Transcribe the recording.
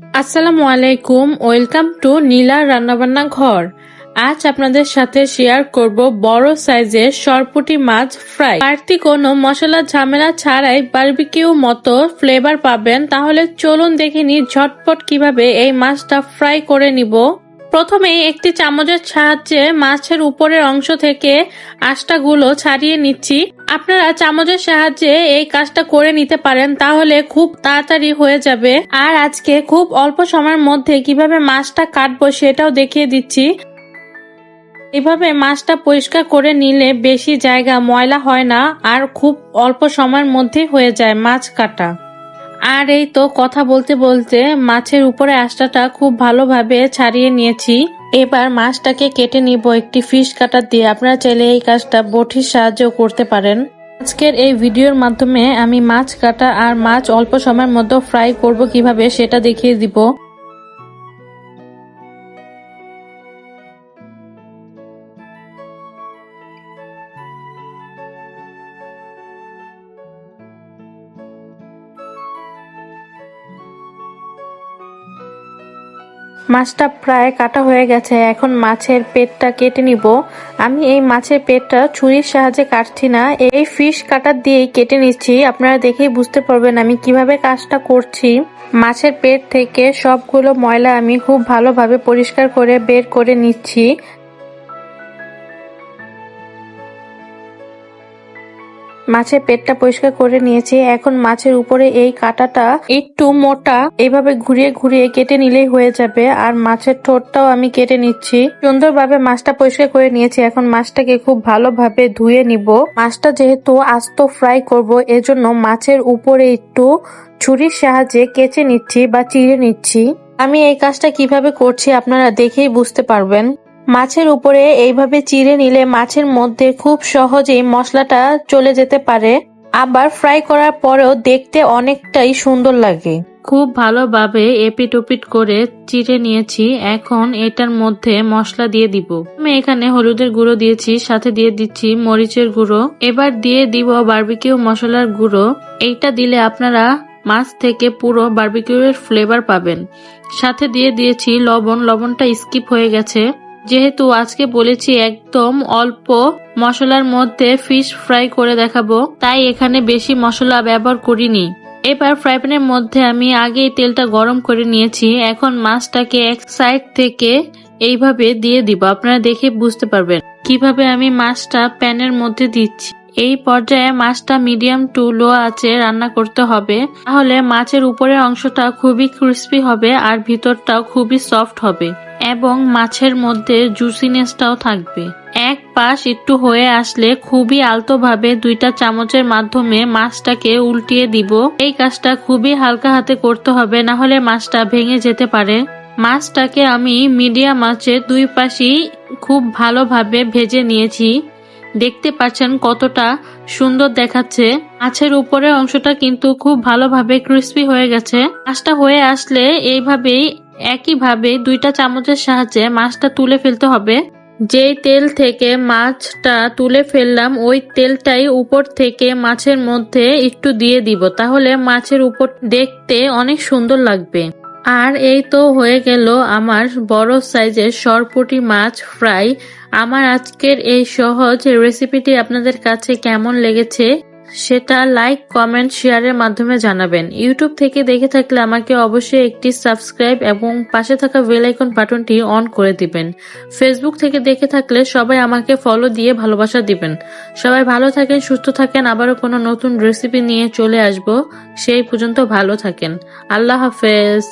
আসসালামু আলাইকুম, welcome to নীলা রান্নাবান্না ঘর। আজ আপনাদের সাথে শেয়ার করব বড় সাইজের সরপুটি মাছ ফ্রাই। বাড়তি কোনো মশলা ঝামেলা ছাড়াই বারবিকিউ মতো ফ্লেভার পাবেন। তাহলে চলুন দেখে নিই ঝটপট কীভাবে এই মাছটা ফ্রাই করে নিব। প্রথমে একটি চামচের সাহায্যে মাছের উপরের অংশ থেকে আষ্টাগুলো ছাড়িয়ে নিচ্ছি। আপনারা চামচের সাহায্যে এই কাজটা করে নিতে পারেন, তাহলে খুব তাড়াতাড়ি হয়ে যাবে। আর আজকে খুব অল্প সময়ের মধ্যে কীভাবে মাছটা কাটবো সেটাও দেখিয়ে দিচ্ছি। এভাবে মাছটা পরিষ্কার করে নিলে বেশি জায়গা ময়লা হয় না, আর খুব অল্প সময়ের মধ্যেই হয়ে যায় মাছ কাটা। আর এই তো কথা বলতে বলতে মাছের উপরে আস্তাটা খুব ভালোভাবে ছাড়িয়ে নিয়েছি। এবার মাছটাকে কেটে নিব একটি ফিশ কাটার দিয়ে। আপনারা চাইলে এই কাজটা বটির সাহায্যেও করতে পারেন। আজকের এই ভিডিওর মাধ্যমে আমি মাছ কাটা আর মাছ অল্প সময়ের মধ্যে ফ্রাই করব কীভাবে সেটা দেখিয়ে দিব। মাছটা প্রায় কাটা হয়ে গেছে, এখন মাছের পেটটা কেটে নিব। আমি এই মাছের পেটটা ছুরির সাহায্যে কাটছি না, এই ফিশ কাটার দিয়েই কেটে নিচ্ছি। আপনারা দেখেই বুঝতে পারবেন আমি কীভাবে কাজটা করছি। মাছের পেট থেকে সবগুলো ময়লা আমি খুব ভালোভাবে পরিষ্কার করে বের করে নিচ্ছি। মাছের পেটটা পরিষ্কার করে নিয়েছি। এখন মাছের উপরে এই কাঁটাটা একটু মোটা এইভাবে ঘুরিয়ে ঘুরিয়ে কেটে নিলেই হয়ে যাবে। আর মাছের ঠোঁটটাও আমি কেটে নিচ্ছি। সুন্দরভাবে মাছটা পরিষ্কার করে নিয়েছি। এখন মাছটাকে খুব ভালোভাবে ধুয়ে নিব। মাছটা যেহেতু আস্ত ফ্রাই করব, এজন্য মাছের উপরে একটু ছুরির সাহায্যে কেচে নিচ্ছি বা চিড়ে নিচ্ছি। আমি এই কাজটা কীভাবে করছি আপনারা দেখেই বুঝতে পারবেন। মাছের উপরে এইভাবে চিড়ে নিলে মাছের মধ্যে খুব সহজেই মশলাটা চলে যেতে পারে। আবার ফ্রাই করার পরেও দেখতে অনেকটাই সুন্দর লাগে। খুব ভালোভাবে এপিট ওপিট করে চিড়ে নিয়েছি। এখন এটার মধ্যে মশলা দিয়ে দিব। আমি এখানে হলুদের গুঁড়ো দিয়েছি, সাথে দিয়ে দিচ্ছি মরিচের গুঁড়ো। এবার দিয়ে দিব বার্বিকিউ মশলার গুঁড়ো। এইটা দিলে আপনারা মাছ থেকে পুরো বারবিকিউয়ের ফ্লেভার পাবেন। সাথে দিয়ে দিয়েছি লবণ। লবণটা স্কিপ হয়ে গেছে। যেহেতু আজকে বলেছি একদম অল্প মশলার মধ্যে ফিশ ফ্রাই করে দেখাবো, তাই এখানে বেশি মশলা ব্যবহার করিনি। এবার ফ্রাই প্যানের মধ্যে আমি আগেই তেলটা গরম করে নিয়েছি, এখন মাছটাকে এক সাইড থেকে এইভাবে দিয়ে দিব। আপনারা দেখে বুঝতে পারবেন কীভাবে আমি মাছটা প্যানের মধ্যে দিচ্ছি। এই পর্যায়ে মাছটা মিডিয়াম টু লো আছে রান্না করতে হবে। তাহলে মাছের উপরের অংশটা খুবই ক্রিস্পি হবে আর ভিতরটাও খুবই সফট হবে এবং মাছের মধ্যে জুসিনেসটাও থাকবে। এক পাশ একটু হয়ে আসলে খুবই আলতোভাবে দুইটা চামচের মাধ্যমে মাছটাকে উল্টিয়ে দিব। এই কাজটা খুবই হালকা হাতে করতে হবে, না হলে মাছটা ভেঙে যেতে পারে। মাছটাকে আমি মিডিয়াম আঁচে দুই পাশেই খুব ভালোভাবে ভেজে নিয়েছি। দেখতে পাচ্ছেন কতটা সুন্দর দেখাচ্ছে। মাছের উপরের অংশটা কিন্তু খুব ভালোভাবে ক্রিস্পি হয়ে গেছে। মাছটা হয়ে আসলে এইভাবেই একইভাবে দুইটা চামচের সাহায্যে মাছটা তুলে ফেলতে হবে। যেই তেল থেকে মাছটা তুলে ফেললাম, ওই তেলটাই উপর থেকে মাছের মধ্যে একটু দিয়ে দিব। তাহলে মাছের উপর দেখতে অনেক সুন্দর লাগবে। আর এই তো হয়ে গেল আমার বড় সাইজের সরপুটি মাছ ফ্রাই। আমার আজকের এই সহজ রেসিপিটি আপনাদের কাছে কেমন লেগেছে সেটা লাইক, কমেন্ট, শেয়ারের মাধ্যমে জানাবেন। ইউটিউব থেকে দেখে থাকলে আমাকে অবশ্যই একটি সাবস্ক্রাইব এবং পাশে থাকা বেল আইকন বাটনটি অন করে দিবেন। ফেসবুক থেকে দেখে থাকলে সবাই আমাকে ফলো দিয়ে ভালোবাসা দিবেন। সবাই ভালো থাকেন, সুস্থ থাকেন, আবারও কোনো নতুন রেসিপি নিয়ে চলে আসব। সেই পর্যন্ত ভালো থাকেন। আল্লাহ হাফেজ।